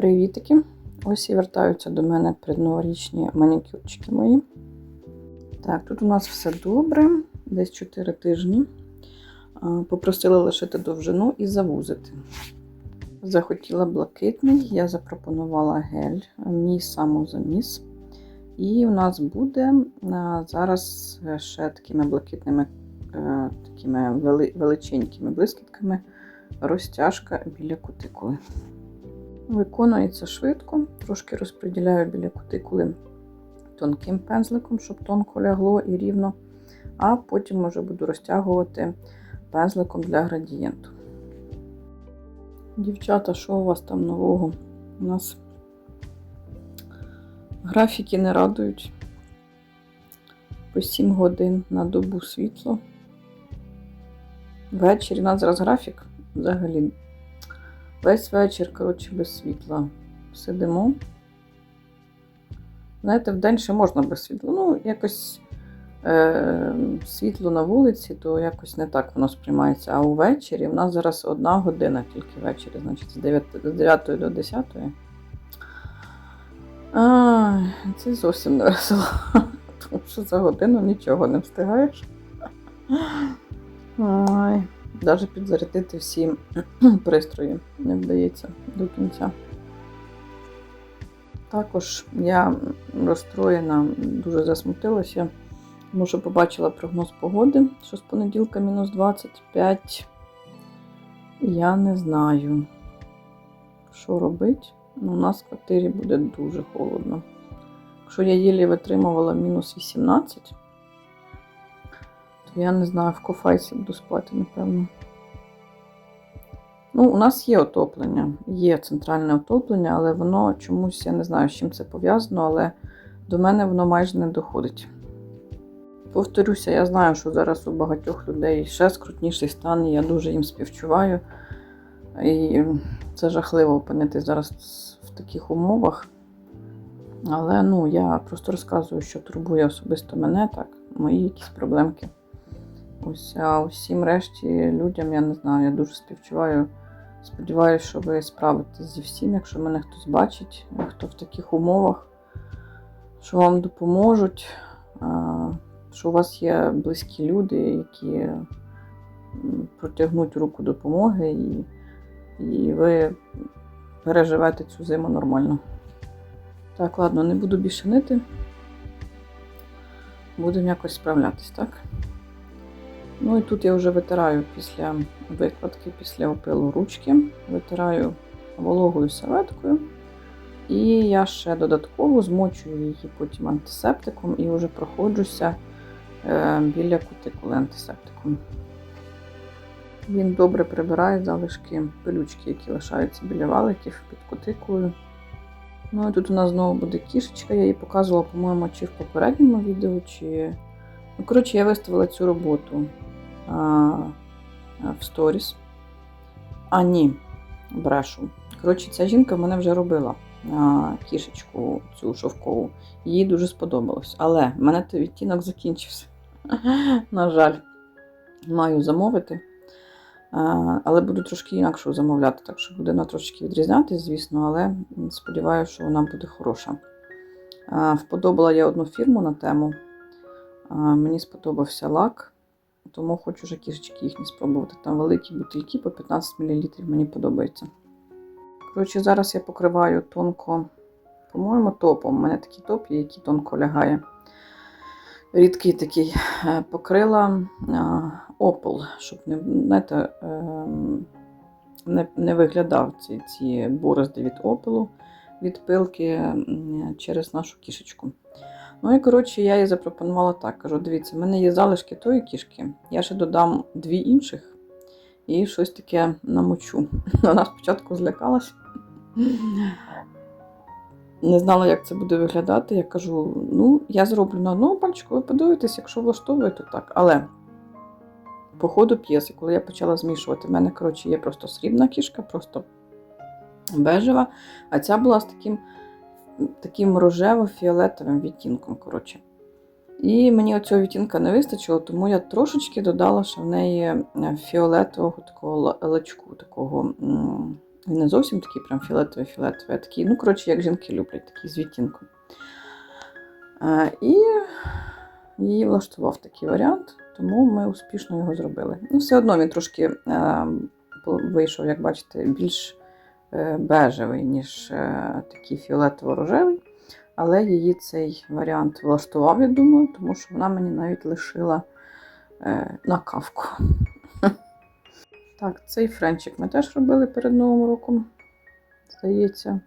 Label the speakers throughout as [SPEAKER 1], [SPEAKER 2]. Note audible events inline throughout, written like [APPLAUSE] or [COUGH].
[SPEAKER 1] Привітики! Ось і вертаються до мене предноворічні манікюрчики мої. Так, тут у нас все добре, десь 4 тижні. А, Попросили лишити довжину і завузити. Захотіла блакитний, я запропонувала гель, мій самозаміс. І у нас буде зараз ще такими блакитними, е, такими величенькими блискітками розтяжка біля кутикули. Виконується швидко, трошки розподіляю біля кутикули тонким пензликом, щоб тонко лягло і рівно. А потім вже буду розтягувати пензликом для градієнту. Дівчата, що у вас там нового? У нас графіки не радують. По 7 годин на добу світло. Ввечері у нас зараз графік взагалі Весь вечір, коротше, без світла сидимо. Знаєте, вдень ще можна без світла. Ну, якось е, світло на вулиці, то якось не так воно сприймається. А увечері в нас зараз одна година тільки ввечері, значить, з 9, з 9 до 10. А, це зовсім не весело. [LAUGHS] Тому що за годину нічого не встигаєш. Ой. Навіть підзарядити всі [CLEARS THROAT] пристрої не вдається до кінця. Також я розстроєна, дуже засмутилася, тому що побачила прогноз погоди, що з понеділка мінус 25. Я не знаю, що робити. Ну, у нас в квартирі буде дуже холодно. Якщо я єлі витримувала мінус 18, я не знаю, в кофайсі буду спати, напевно. Ну, у нас є отоплення, є центральне отоплення, але воно чомусь, я не знаю, з чим це пов'язано, але до мене воно майже не доходить. Повторюся, я знаю, що зараз у багатьох людей ще скрутніший стан, і я дуже їм співчуваю. І це жахливо опинитися зараз в таких умовах. Але ну, я просто розказую, що турбує особисто мене, так, мої якісь проблемки. Ось, а усім решті людям, я не знаю, я дуже співчуваю. Сподіваюся, що ви справитесь зі всім, якщо мене хтось бачить, хто в таких умовах, що вам допоможуть, що у вас є близькі люди, які протягнуть руку допомоги, і, і ви переживете цю зиму нормально. Так, ладно, не буду більше нити. Будемо якось справлятись, так? Ну і тут я вже витираю після викладки, після опилу ручки, витираю вологою серветкою. І я ще додатково змочую її потім антисептиком і вже проходжуся е, біля кутикули антисептиком. Він добре прибирає залишки пилючки, які лишаються біля валиків під кутикулою. Ну і тут у нас знову буде кішечка, я її показувала, по-моєму, чи в попередньому відео, чи. Ну, коротше, я виставила цю роботу в сторіс. А, ні, брешу. Коротше, ця жінка в мене вже робила кішечку цю шовкову. Їй дуже сподобалось. Але в мене той відтінок закінчився. [LAUGHS] На жаль, маю замовити. Але буду трошки інакше замовляти, так що буде вона трошки відрізнятися, звісно, але сподіваюся, що вона буде хороша. Вподобала я одну фірму на тему. Мені сподобався лак. Тому хочу вже кішечки їхні спробувати. Там великі бутильки по 15 мл, мені подобається. Коротше, зараз я покриваю тонко, по-моєму, топом. У мене такий топ є, який тонко лягає. Рідкий такий покрила опол, щоб не знаєте, не не виглядав ці ці борозди від опилу, від пилки через нашу кішечку. Ну і коротше, я їй запропонувала так. Кажу: дивіться, в мене є залишки тої кішки, я ще додам дві інших і щось таке намочу. [LAUGHS] Вона спочатку злякалась. Не знала, як це буде виглядати. Я кажу: ну, я зроблю на одному пальчику, ви подивитесь, якщо влаштовує, то так. Але по ходу п'єси, коли я почала змішувати, в мене, коротше, є просто срібна кішка, просто бежева, а ця була з таким таким рожево-фіолетовим відтінком. коротше. І мені оцього відтінка не вистачило, тому я трошечки додала ще в неї е, фіолетового такого лачку, такого Він не зовсім такий прям фіолетовий-фіолетовий, а такий, ну, коротше, як жінки люблять, такий з відтінком. Е, і її влаштував такий варіант, тому ми успішно його зробили. Ну, все одно він трошки е, вийшов, як бачите, більш бежевий, ніж е, такий фіолетово-рожевий. Але її цей варіант влаштував, я думаю, тому що вона мені навіть лишила е, на кавку. Так, цей френчик ми теж робили перед Новим роком. Здається.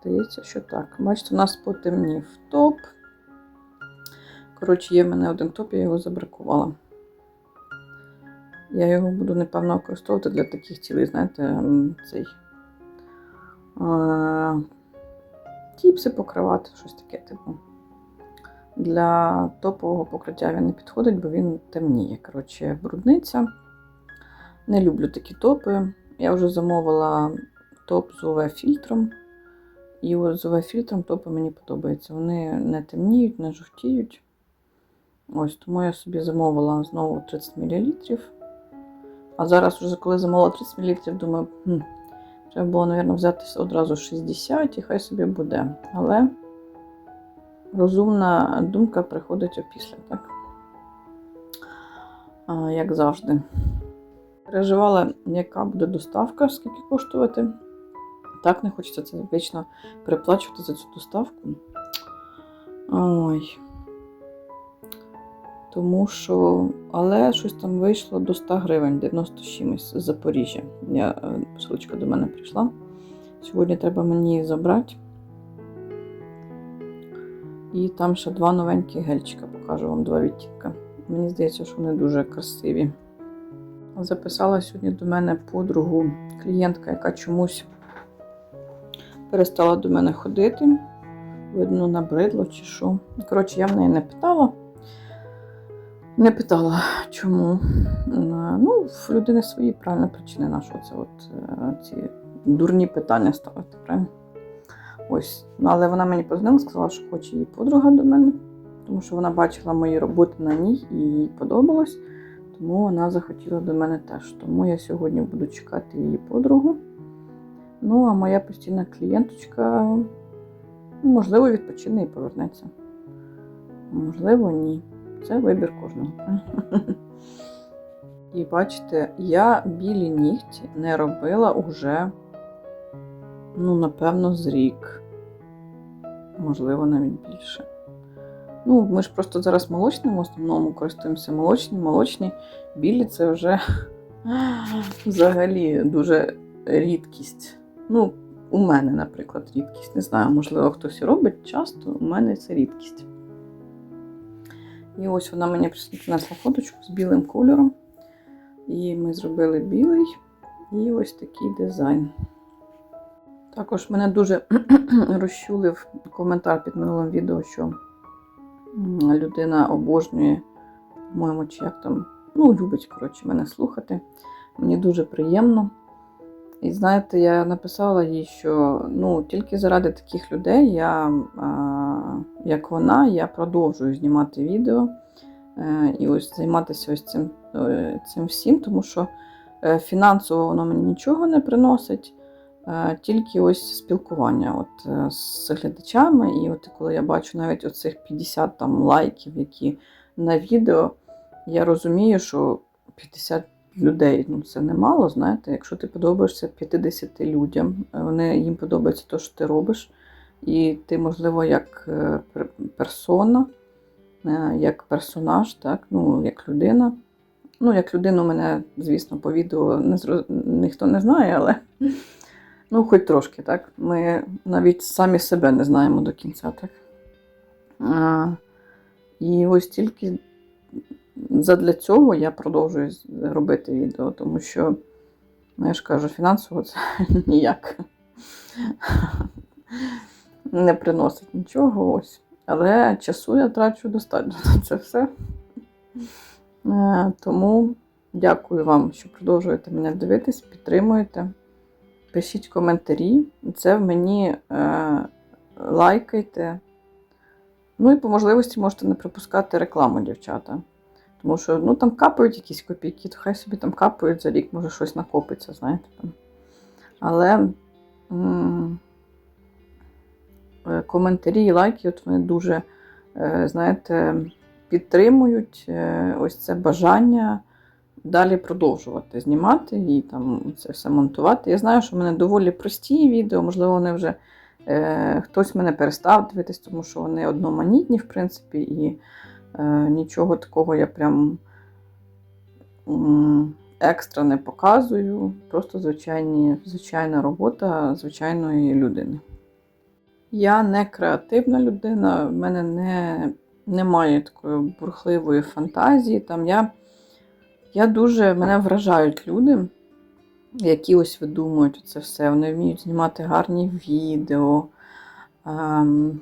[SPEAKER 1] Здається, що так. Бачите, у нас потемнів топ. Коротше, є в мене один топ, я його забракувала. Я його буду, напевно, використовувати для таких цілей, знаєте, цей. Тіпси покривати, щось таке, типу. Для топового покриття він не підходить, бо він темніє. Коротше, брудниця. Не люблю такі топи. Я вже замовила топ з UV-фільтром. І з UV-фільтром топи мені подобаються. Вони не темніють, не жовтіють. Ось, тому я собі замовила знову 30 мл. А зараз, вже коли замовила 30 мл, думаю, хм, треба було, мабуть, взяти одразу 60 і хай собі буде. Але розумна думка приходить опісля, так? А, як завжди. Переживала, яка буде доставка, скільки коштувати. Так не хочеться це вічно переплачувати за цю доставку. Ой. Тому що, але щось там вийшло до 100 гривень, 90 з чимось з Запоріжжя. Я, е, посилочка до мене прийшла. Сьогодні треба мені її забрати. І там ще два новенькі гельчика, покажу вам два відтінка. Мені здається, що вони дуже красиві. Записала сьогодні до мене подругу клієнтка, яка чомусь перестала до мене ходити. Видно, набридло чи що. Коротше, я в неї не питала. Не питала, чому. Е, Ну, в людини свої правильні причини на що це от е, ці дурні питання ставити, правильно? Ось. Ну, але вона мені позвонила, сказала, що хоче її подруга до мене, тому що вона бачила мої роботи на ній і їй подобалось. Тому вона захотіла до мене теж. Тому я сьогодні буду чекати її подругу. Ну, а моя постійна клієнточка, ну, можливо, відпочине і повернеться. Можливо, ні. Це вибір кожного. І бачите, я білі нігті не робила уже, ну, напевно, з рік. Можливо, навіть більше. Ну, ми ж просто зараз молочним в основному користуємося молочні, молочні. Білі це вже [LAUGHS] взагалі дуже рідкість. Ну, у мене, наприклад, рідкість. Не знаю, можливо, хтось і робить часто, у мене це рідкість. І ось вона мені принесла фоточку з білим кольором. І ми зробили білий і ось такий дизайн. Також мене дуже [CLEARS THROAT] розчулив коментар під минулим відео, що людина обожнює, по-моєму, чи як там, ну, любить, коротше, мене слухати. Мені дуже приємно. І знаєте, я написала їй, що ну, тільки заради таких людей, я, як вона, я продовжую знімати відео е, і ось займатися ось цим, е, цим всім, тому що е, фінансово воно мені нічого не приносить, тільки ось спілкування от, з глядачами. І от коли я бачу навіть оцих 50 там, лайків, які на відео, я розумію, що 50 людей ну це немало, знаєте. Якщо ти подобаєшся 50 людям, вони їм подобається те, що ти робиш. І ти, можливо, як е, персона, е, як персонаж, так, ну, як людина. Ну, як людину мене, звісно, по відео не зро... ніхто не знає, але [LAUGHS] ну, хоч трошки, так. Ми навіть самі себе не знаємо до кінця, так. А, і ось тільки задля цього я продовжую робити відео, тому що, ну, я ж кажу, фінансово це [LAUGHS] ніяк не приносить нічого. Ось. Але часу я трачу достатньо на це все. Е, Тому дякую вам, що продовжуєте мене дивитись, підтримуєте. Пишіть коментарі. Це в мені е, лайкайте. Ну і по можливості можете не пропускати рекламу, дівчата. Тому що ну, там капають якісь копійки, то хай собі там капають за рік, може щось накопиться, знаєте. Там. Але м, е, коментарі і лайки, от вони дуже, е, знаєте, підтримують е, ось це бажання далі продовжувати знімати і там це все монтувати. Я знаю, що в мене доволі прості відео, можливо, вони вже хтось мене перестав дивитись, тому що вони одноманітні, в принципі, і нічого такого я прям екстра не показую. Просто звичайні, звичайна робота звичайної людини. Я не креативна людина, в мене не, немає такої бурхливої фантазії. Там я, я дуже мене вражають люди, які ось видумують це все. Вони вміють знімати гарні відео, ем,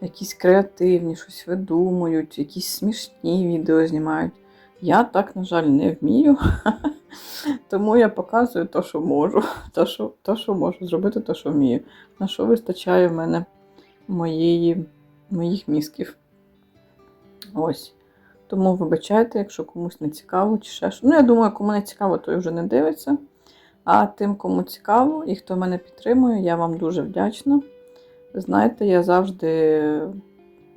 [SPEAKER 1] якісь креативні, щось видумують, якісь смішні відео знімають. Я так, на жаль, не вмію. [LAUGHS] Тому я показую те, що можу, [LAUGHS] те, що, те, що можу зробити, те, що вмію. На що вистачає в мене моєї, моїх мізків. Ось. Тому вибачайте, якщо комусь не цікаво, чи ще що. Ну, я думаю, кому не цікаво, той вже не дивиться. А тим, кому цікаво і хто мене підтримує, я вам дуже вдячна. Знаєте, я завжди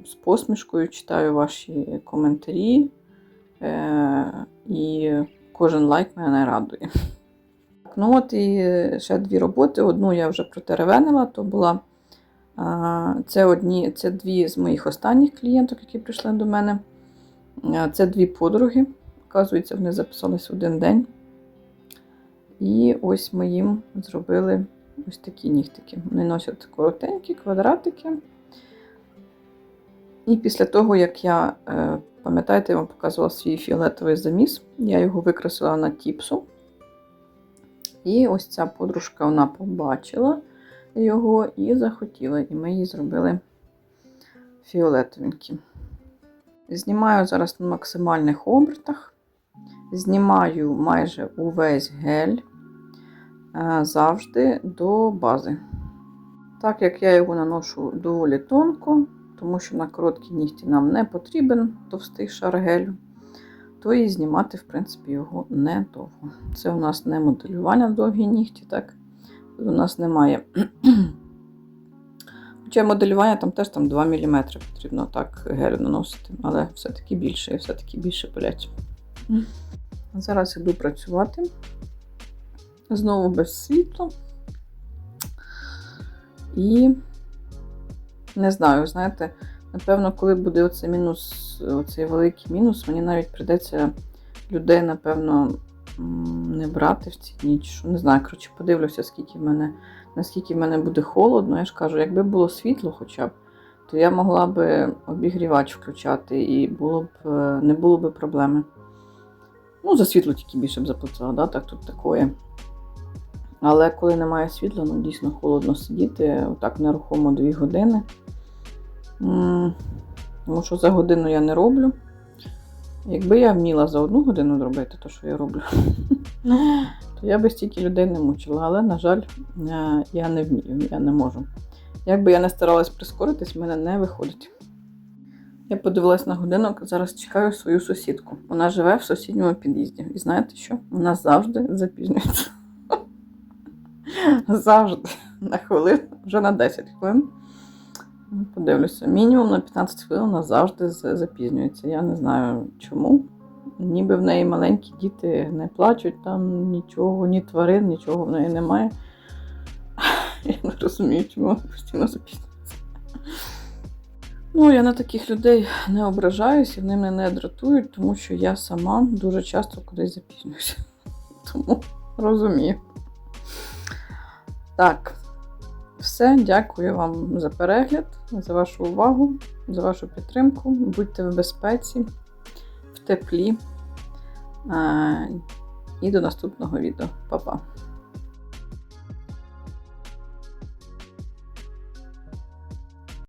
[SPEAKER 1] з посмішкою читаю ваші коментарі. Е- і кожен лайк мене радує. Ну от і ще дві роботи. Одну я вже протеревенила, то була це одні, це дві з моїх останніх клієнток, які прийшли до мене. Це дві подруги. Оказується, вони записались один день. І ось ми їм зробили ось такі нігтики. Вони носять коротенькі квадратики. І після того, як я, е, пам'ятаєте, я вам показувала свій фіолетовий заміс, я його викрасила на тіпсу. І ось ця подружка вона побачила його і захотіла, і ми її зробили фіолетовенькі. Знімаю зараз на максимальних обертах. Знімаю майже увесь гель завжди до бази. Так як я його наношу доволі тонко, тому що на короткі нігті нам не потрібен товстий шар гелю, то і знімати, в принципі, його недовго. Це у нас не моделювання довгі нігті, так? Тут у нас немає. [CLEARS THROAT] Хоча моделювання там теж там 2 мм потрібно так гелю наносити, але все-таки більше і все-таки більше пилять. Зараз іду працювати. Знову без світла. І не знаю, знаєте, напевно, коли буде оцей мінус, оцей великий мінус, мені навіть прийдеться людей, напевно, не брати в ці дні. що. Не знаю, коротше, подивлюся, скільки в мене, наскільки в мене буде холодно. Я ж кажу, якби було світло хоча б, то я могла би обігрівач включати і було б, е, не було б проблеми. Ну, за світло тільки більше б заплатила, да? так тут такое. Але коли немає світла, ну дійсно холодно сидіти, отак нерухомо 2 години. Тому що за годину я не роблю. Якби я вміла за одну годину зробити те, що я роблю, [LAUGHS] то я би стільки людей не мучила. Але, на жаль, е, я не вмію, я не можу. Як би я не старалась прискоритись, в мене не виходить. Я подивилась на годинок, зараз чекаю свою сусідку. Вона живе в сусідньому під'їзді. І знаєте що? Вона завжди запізнюється. Завжди на хвилину, вже на 10 хвилин. Подивлюся, мінімум на 15 хвилин вона завжди запізнюється. Я не знаю чому. Ніби в неї маленькі діти не плачуть, там нічого, ні тварин, нічого в неї немає. [LAUGHS] Я не розумію, чому вона постійно запізнюється. Ну, я на таких людей не ображаюся, вони мене не дратують, тому що я сама дуже часто кудись запізнююся. [LAUGHS] Тому розумію. Так, все, дякую вам за перегляд, за вашу увагу, за вашу підтримку. Будьте в безпеці, в теплі. Е, І до наступного відео. Па-па!